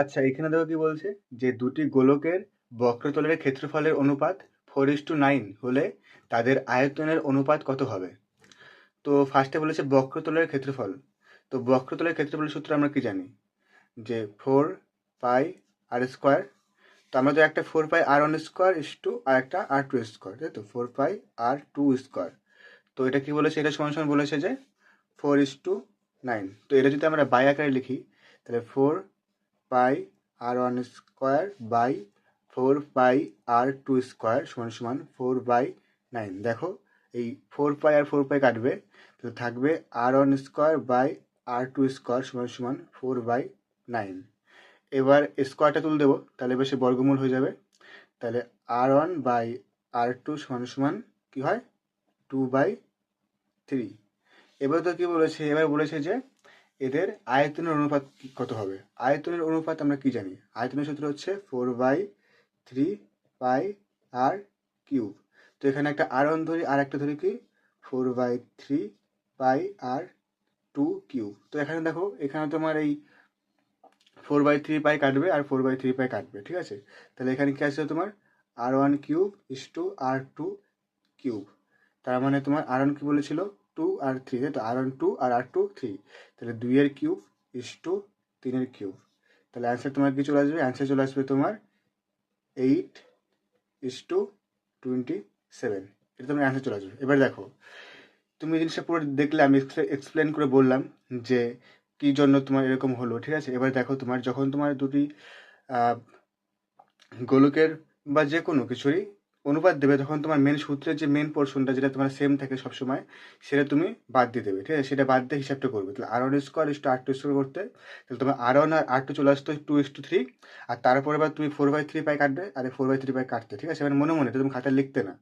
আচ্ছা এখানে দেখো কি বলছে? যে দুটি গোলকের বক্রতলের ক্ষেত্রফলের অনুপাত ফোর ইস টু নাইন হলে তাদের আয়তনের অনুপাত কত হবে? তো ফার্স্টে বলেছে বক্রতলের ক্ষেত্রফল। তো বক্রতলের ক্ষেত্রফলের সূত্র আমরা কি জানি? যে ফোর পাই আর স্কোয়ার তো আমরা তো একটা four pi r one square is to আর একটা আর টু স্কোয়ার তাই তো? Four pi r two square তো এটা কি বলেছে? এটা সমান সমান বলেছে যে ফোর ইস টু নাইন তো এটা যদি আমরা বাই আকারে লিখি, তাহলে four pi r one square by four pi r two square সমান সমান ফোর বাই নাইন। দেখো, এই ফোর পাই আর ফোর পাই কাটবে, তো থাকবে r one square by r two square সমান সমান ফোর বাই নাইন। এবার স্কোয়ারটা তুলে দেবো, তাহলে এবার সে বর্গমূল হয়ে যাবে। তাহলে r one by r two সমান সমান কী হয়? Two by three. এবার তো কী বলেছে? এবার বলেছে যে এদের আয়তনের অনুপাত কত হবে? আয়তনের অনুপাত আমরা কি জানি? আয়তনের সূত্র হচ্ছে four by three pi r cube তো এখানে একটা আর ওয়ান ধরি, আর একটা ধরি কি? Four by three pi r two cube তো এখানে দেখো, এখানে তোমার এই ফোর বাই থ্রি পাই কাটবে আর ফোর বাই থ্রি পাই কাটবে, ঠিক আছে? তাহলে এখানে কি আছে তোমার? R one cube is to r two cube তার মানে তোমার আর ওয়ান কি বলেছিল? টু আর থ্রি তো আর ওয়ান টু আর আর টু থ্রি, তাহলে দুইয়ের কিউব ইস টু তিনের কিউব। তাহলে অ্যান্সার তোমার কি চলে আসবে? অ্যান্সার চলে আসবে তোমার eight is to twenty seven, এটা তোমার অ্যান্সার চলে আসবে। এবার দেখো, তুমি জিনিসটা পুরো দেখলে, আমি এক্সপ্লেন করে বললাম যে কী জন্য তোমার এরকম হলো, ঠিক আছে? এবার দেখো তোমার, যখন তোমার দুটি গোলকের বা যে কোনো কিছুরই অনুপাত দেবে তখন তোমার মেন সূত্রের যে মেন পোর্শনটা যেটা তোমার সেম থাকে সবসময়, সেটা তুমি বাদ দিয়ে দেবে, ঠিক আছে? সেটা বাদ দিয়ে হিসাবটা করবে। তাহলে r one square is to r two square করতে, তাহলে তোমার আর ওয়ান আর আর টু চলে আসতো টু ইস টু থ্রি আর তারপরে এবার তুমি ফোর বাই থ্রি পাই কাটবে, আর ফোর বাই থ্রি পাই কাটতে, ঠিক আছে? এবার মনে মনে তুমি খাতায় লিখতে না।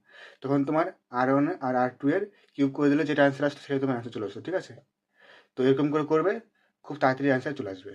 তখন তোমার আর ওয়ান আর আর টু এর কিউব করে দিলে যেটা অ্যান্সার আসতো সেটা তোমার অ্যান্সার চলে আসতো, ঠিক আছে? তো এরকম করে করবে, খুব তাড়াতাড়ি অ্যান্সার চলে আসবে।